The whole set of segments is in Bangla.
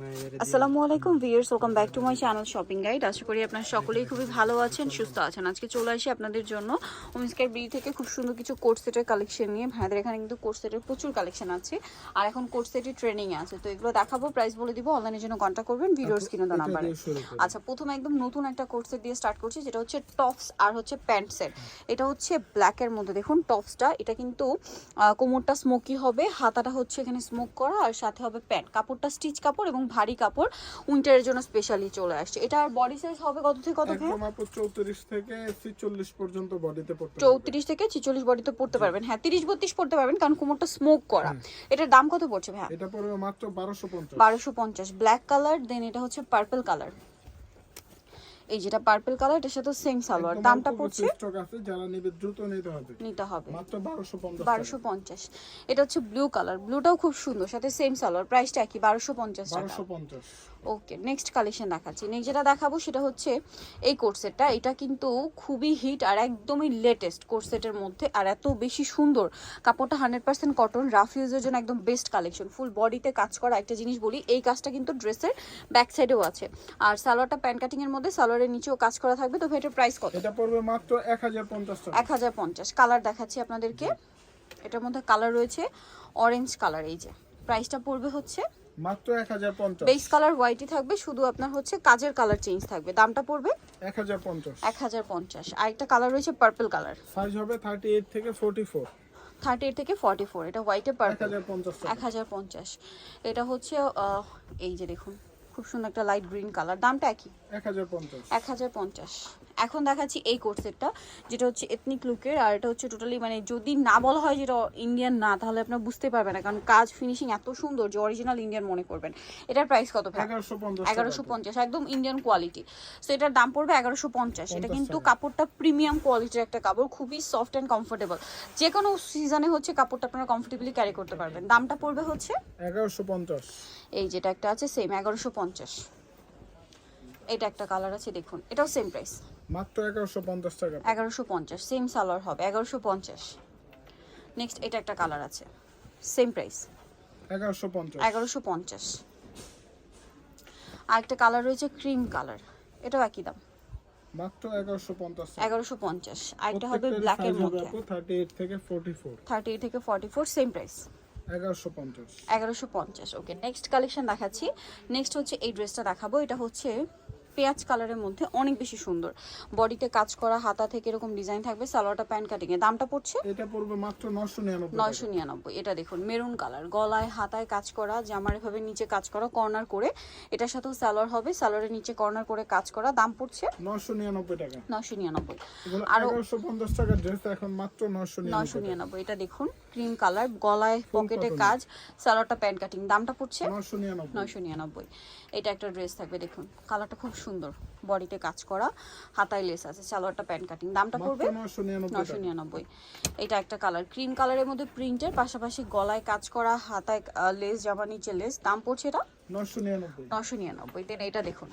Yeah. আসসালামু আলাইকুম viewers welcome back to my channel shopping guide. আশা করি আপনারা সকলেই খুবই ভালো আছেন সুস্থ আছেন। আজকে চলে আসি আপনাদের জন্য হোমস্কার বি থেকে খুব সুন্দর কিছু কোর্ট সেটের কালেকশন নিয়ে। ভাইদের এখানে কিন্তু কোর্ট সেটের প্রচুর কালেকশন আছে। আর এখন কোর্ট সেটের ট্রেনিং আছে। তো এগুলো দেখাবো প্রাইস বলে দিব অনলাইনের জন্য কন্ট্যাক্ট করবেন ভিডিওর স্ক্রিনে দেওয়া নাম্বারে। আচ্ছা প্রথমে একদম নতুন একটা কোর্ট সেট দিয়ে স্টার্ট করছি যেটা হচ্ছে টপস আর হচ্ছে প্যান্ট সেট এটা হচ্ছে ব্ল্যাকের মধ্যে। দেখুন টপসটা এটা কিন্তু কোমরটা স্মোকি হবে হাতাটা হচ্ছে এখানে স্মোক করা আর সাথে হবে প্যান্ট কাপড়টা স্টিচ কাপড় এবং ভারী কাপড় উইন্টারের জন্য স্পেশালি চলে আসছে। এটা আর বডি সাইজ হবে কত থেকে কত? একদম আপু চৌত্রিশ থেকে ছিচল্লিশ পর্যন্ত বডিতে পড়তে পারবে। চৌত্রিশ থেকে ছিচল্লিশ বডিতে পড়তে পারবেন। হ্যাঁ তিরিশ বত্রিশ পড়তে পারবেন কারণ কোমরটা স্মোক করা। এটার দাম কত পড়ছে হ্যাঁ এটা পড়বে মাত্র বারোশো পঞ্চাশ। বারোশো পঞ্চাশ। ব্ল্যাক কালার দেন এটা হচ্ছে পার্পল কালার এই যেটা পার্পল কালার এটার সাথে সেম সালোয়ার। দামটা পড়ছে স্টক আছে যারা নেবে দ্রুত নিতে হবে। নিতে হবে। মাত্র বারোশো পঞ্চাশ বারোশো পঞ্চাশ। এটা হচ্ছে ব্লু কালার ব্লুটাও খুব সুন্দর সাথে সেম সালোয়ার। প্রাইসটা একই বারোশো পঞ্চাশ টাকা। বারোশো পঞ্চাশ। ওকে নেক্সট কালেকশন দেখাচ্ছি। নেক্সট যেটা দেখাবো সেটা হচ্ছে এই কোর্সেটটা এটা কিন্তু খুবই হিট আর একদমই লেটেস্ট কোর্সেটের মধ্যে। আর এত বেশি সুন্দর। কাপড়টা হান্ড্রেড পার্সেন্ট কটন রাফ ইউজের জন্য একদম বেস্ট কালেকশন ফুল বডিতে কাজ করা একটা জিনিস বলি। এই কাজটা কিন্তু ড্রেসের ব্যাক সাইডেও আছে। আর সালোয়ারটা প্যান্ট কাটিং এর মধ্যে সালোয়ারের নিচেও কাজ করা থাকবে তো এটার প্রাইস কত? এটা পড়বে মাত্র এক হাজার পঞ্চাশ টাকা। এক হাজার পঞ্চাশ। কালার দেখাচ্ছি আপনাদেরকে। এটার মধ্যে কালার রয়েছে অরেঞ্জ কালার এই যে। প্রাইসটা পড়বে হচ্ছে মাত্র এক হাজার পঞ্চাশ। বেস কালার হোয়াইটই থাকবে শুধু আপনার হচ্ছে কাজের কালার চেঞ্জ থাকবে। দামটা পড়বে এক হাজার পঞ্চাশ। এক হাজার পঞ্চাশ। আরেকটা কালার রয়েছে পার্পল কালার সাইজ হবে থার্টি এইট থেকে ফোর্টি ফোর থার্টি এইট থেকে ফর্টি ফোর এটা হোয়াইটে পার্পল হাজার পঞ্চাশ এক হাজার পঞ্চাশ। এটা হচ্ছে এই যে দেখুন। খুব সুন্দর একটা লাইট গ্রিন কালার দামটা একই? এক হাজার পঞ্চাশ। এখন দেখাচ্ছি এই কোট সেটটা যেটা হচ্ছে এথনিক লুকের আর এটা হচ্ছে টোটালি মানে যদি না বলা হয় যেটা ইন্ডিয়ান না তাহলে আপনার বুঝতে পারবেন না কারণ কাজ ফিনিশিং এত সুন্দর যে অরিজিনাল ইন্ডিয়ান মনে করবেন। এটার প্রাইস কত এগারোশো পঞ্চাশ একদম ইন্ডিয়ান কোয়ালিটি সো এটার দাম পড়বে এগারোশো পঞ্চাশ। এটা কিন্তু কাপড়টা প্রিমিয়াম কোয়ালিটির একটা কাপড় খুবই সফট অ্যান্ড কমফোর্টেবল যে কোনো সিজনে হচ্ছে কাপড়টা আপনারা কমফোর্টেবলি ক্যারি করতে পারবেন। দামটা পড়বে হচ্ছে? এগারোশো পঞ্চাশ। এই যেটা একটা আছে সেম এগারোশো পঞ্চাশ। এটা একটা কালার আছে দেখুন। এটাও সেম প্রাইস মাত্র এগারোশো পঞ্চাশ টাকা এগারোশো পঞ্চাশ সেম সালোয়ার হবে এগারোশো পঞ্চাশ। নেক্সট এটা একটা কালার আছে সেম প্রাইস এগারোশো পঞ্চাশ। এগারোশো পঞ্চাশ। আর একটা কালার রয়েছে ক্রিম কালার এটাও একই দাম। মাত্র এগারোশো পঞ্চাশ এগারোশো পঞ্চাশ আরেকটা হবে ব্ল্যাকের মধ্যে। থার্টি এইট থেকে ফোর্টি ফোর থার্টি থেকে ফর্টি ফোর সেম প্রাইস এগারোশো পঞ্চাশ। এগারোশো পঞ্চাশ ওকে নেক্সট কালেকশন দেখাচ্ছি। নেক্সট হচ্ছে এই ড্রেসটা দেখাবো এটা হচ্ছে পেঁয়াজ কালারের মধ্যে অনেক বেশি সুন্দর। বডিতে কাজ করা হাতা থেকে এরকম ডিজাইন থাকবে সালোয়ারটা প্যান্ট কাটিং এর দামটা পড়ছে? এটা পড়বে মাত্র নশো নিরানব্বই নয়শো নিরানব্বই এটা দেখুন মেরুন কালার গলায় হাতায় কাজ করা জামার এভাবে নিচে কাজ করা কর্নার করে। এটার সাথেও সালোয়ার হবে সালোয়ারের নিচে কর্নার করে কাজ করা দাম পড়ছে? নশো নিরানব্বই টাকা। নয়শো নিরানব্বই। এগুলো আরো- এগারোশো পঞ্চাশ টাকার ড্রেস এখন মাত্র নশো নয়শো নিরানব্বই নিরানব্বই এটা দেখুন ক্রিম কালার গলায় পকেটে কাজ সালোয়ারটা প্যান্ট কাটিং দামটা পড়ছে? নশো নিরানব্বই। নয়শো নিরানব্বই। এটা একটা ড্রেস থাকবে দেখুন কালারটা খুব সুন্দর বডিতে কাজ করা হাতায় লেস আছে সালোয়ারটা প্যান্ট কাটিং দামটা পড়বে নশো নিরানব্বই নশো এটা একটা কালার ক্রিম কালারের মধ্যে প্রিন্টের পাশাপাশি গলায় কাজ করা হাতায় লেস জামা নিচে লেস দাম পড়ছে এটা? নশো নিরানব্বই। নশো নিরানব্বই। দেন এটা দেখুন।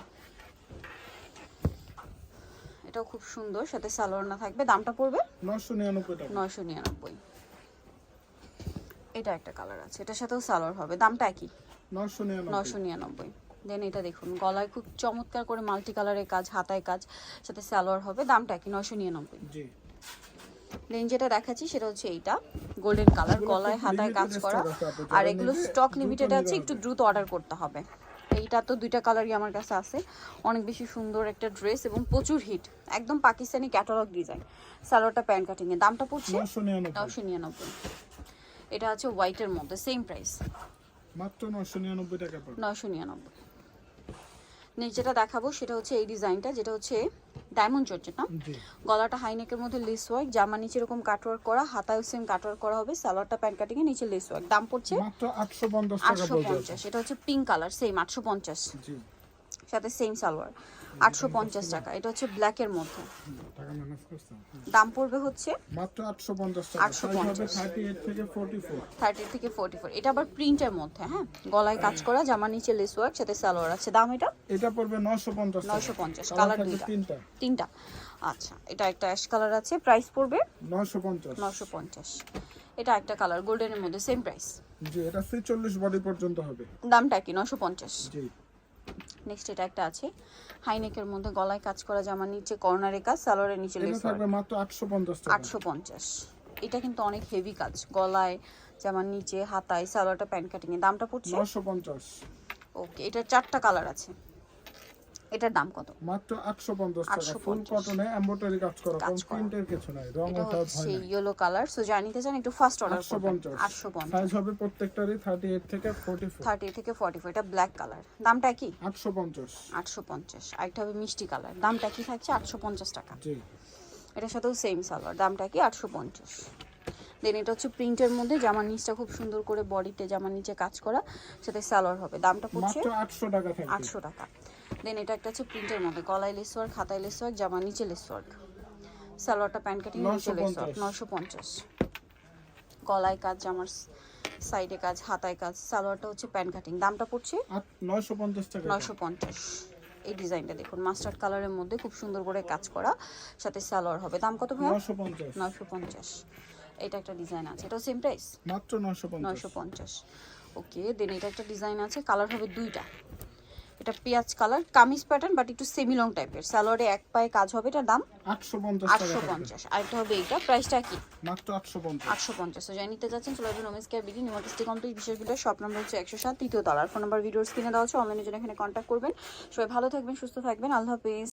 এটাও খুব সুন্দর সাথে সালোয়ার না থাকবে। দামটা পড়বে? নশো নিরানব্বই নয়শো নিরানব্বই। এটা একটা কালার আছে। এটার সাথেও সালোয়ার হবে। দামটা একই? নশো নশো নিরানব্বই। দেন এটা দেখুন গলায় খুব চমৎকার করে মাল্টি কালারের কাজ হাতায় কাজ সাথে সালোয়ার হবে দামটা কি নশো নিরানব্বই। জি। যেটা দেখাচ্ছি সেটা হচ্ছে এইটা গোল্ডেন কালার গলায় হাতায় কাজ করা। আর এগুলো স্টক লিমিটেড আছে একটু দ্রুত অর্ডার করতে হবে। এইটা তো দুইটা কালারই আমার কাছে আছে। অনেক বেশি সুন্দর একটা ড্রেস এবং প্রচুর হিট একদম পাকিস্তানি ক্যাটালগ ডিজাইন সালোয়ারটা প্যান্ট কাটিং এর দামটা পড়ছে নশো নিরানব্বই। এটা আছে হোয়াইটের মধ্যে সেম প্রাইস মাত্র নশো নিরানব্বই টাকা নশো নিরানব্বই। নেক্সট যেটা দেখাবো সেটা হচ্ছে এই ডিজাইনটা যেটা হচ্ছে ডায়মন্ড জর্জেট না? গলাটা হাইনেকের মধ্যে লেস ওয়ার্ক জামা নিচে এরকম কাটওয়ার্ক করা হাতায় সেম কাটওয়ার্ক করা হবে সালোয়ারটা প্যান্ট কাটিং এ নিচে লেস ওয়ার্ক দাম পড়ছে মাত্র আটশো পঞ্চাশ টাকা আটশো পড়বে এটা হচ্ছে পিঙ্ক কালার সেম আটশো পঞ্চাশ। জি। সাথে সেম সালোয়ার। আটশো পঞ্চাশ টাকা। এটা হচ্ছে ব্ল্যাকের মধ্যে। দাম পড়বে হচ্ছে মাত্র আটশো পঞ্চাশ টাকা। 850 থার্টি থেকে ফোর্টি ফোর এটা আবার প্রিন্টের মধ্যে হ্যাঁ? গলায় কাজ করা জামা নিচে লেস ওয়ার্ক সাথে সালোয়ার আছে। দাম এটা? এটা পড়বে নশো পঞ্চাশ নয়শো পঞ্চাশ। কালার তিনটা। তিনটা। আচ্ছা এটা একটা অ্যাশ কালার আছে। প্রাইস পড়বে? নশো পঞ্চাশ। নশো পঞ্চাশ। এটা একটা কালার গোল্ডেনের মধ্যে সেম প্রাইস জি এটা ছিচল্লিশ বডি পর্যন্ত হবে। দামটা কি? নশো পঞ্চাশ। জি। নেক্সট এটা একটা আছে। হাই নেকের মধ্যে গলায় কাজ করা জামা নিচে কর্নারে কাজ সালোয়ারের নিচে লেস থাকবে মাত্র আটশো পঞ্চাশ টাকা। আটশো পঞ্চাশ। এটা কিন্তু অনেক হেভি কাজ। গলায় জামার নিচে হাতায় সালোয়ারটা প্যান্ট কাটিং এর দামটা পড়ছে? নশো পঞ্চাশ। ওকে এটার চারটা কালার আছে। এটার দাম কত? মাত্র আটশো পঞ্চাশ টাকা। ফুল কটনে এম্বোটারি কাজ করা কোন প্রিন্টের কিছু নাই রং ওঠা ভয় নাই। ইয়েলো কালার সো জানিতে চান একটু ফার্স্ট অর্ডার আটশো পঞ্চাশ। সাইজ হবে প্রত্যেকটারই থার্টি এইট থেকে ফোর্টি ফোর থার্টি থেকে ফর্টি ফোর এটা ব্ল্যাক কালার দামটা কি? আটশো পঞ্চাশ। আটশো পঞ্চাশ। আরেকটা হবে মিষ্টি কালার দামটা কি থাকছে? আটশো পঞ্চাশ টাকা। জি। এটার সাথেও সেম সালোয়ার দামটা কি? আটশো পঞ্চাশ। দেন এটা হচ্ছে প্রিন্টের মধ্যে জামার নিচটা খুব সুন্দর করে বডিতে জামার নিচে কাজ করা সাথে সালোয়ার হবে। দামটা পড়ছে মাত্র আটশো টাকা থাকবে। আটশো টাকা। দেন এটা একটা হচ্ছে প্রিন্টের মধ্যে গলায় লেস ওয়ার্ক হাতায় লেস ওয়ার্ক জামার নিচে লেস ওয়ার্ক সালোয়ারটা প্যান্ট কাটিং নিচে লেস ওয়ার্ক নশো পঞ্চাশ। গলায় কাজ জামার সাইডে কাজ হাতায় কাজ সালোয়ারটা হচ্ছে প্যান্ট কাটিং দামটা পড়ছে? নয়শো পঞ্চাশ টাকা নয়শো পঞ্চাশ। এই ডিজাইনটা দেখুন মাস্টার্ড কালারের মধ্যে খুব সুন্দর করে কাজ করা সাথে সালোয়ার হবে। দাম কত ভাই নশো পঞ্চাশ। নয়শো পঞ্চাশ। এটা একটা ডিজাইন আছে এটাও সেম প্রাইস মাত্র নয়শো পঞ্চাশ। ওকে দেন এটা একটা ডিজাইন আছে কালার হবে দুইটা। এটা পেঁয়াজ কালার কামিজ প্যাটার্ন বাট একটু সেমি লং টাইপের স্যালোয়ারে এক পায়ে কাজ হবে এটা দাম আটশো পঞ্চাশ আর আটশো। পঞ্চাশ। আরেকটা হবে এটা প্রাইসটা কি? মাত্র আটশো পঞ্চাশ। আটশো পঞ্চাশ। তো যাই নিতে যাচ্ছেন চলে আসবেন ওমেন্স কেয়ার বিডি নিউমার্টিস্টি কমপ্লিট বিশেষ ভিডিও শপ নাম্বার হচ্ছে একশো সাত তৃতীয় তলার। ফোন নাম্বার ভিডিওর স্ক্রিনে দেওয়া আছে অনলাইনে জন্য এখানে কন্ট্যাক্ট করবেন। সবাই ভালো থাকবেন সুস্থ থাকবেন। আল্লাহ হাফেজ।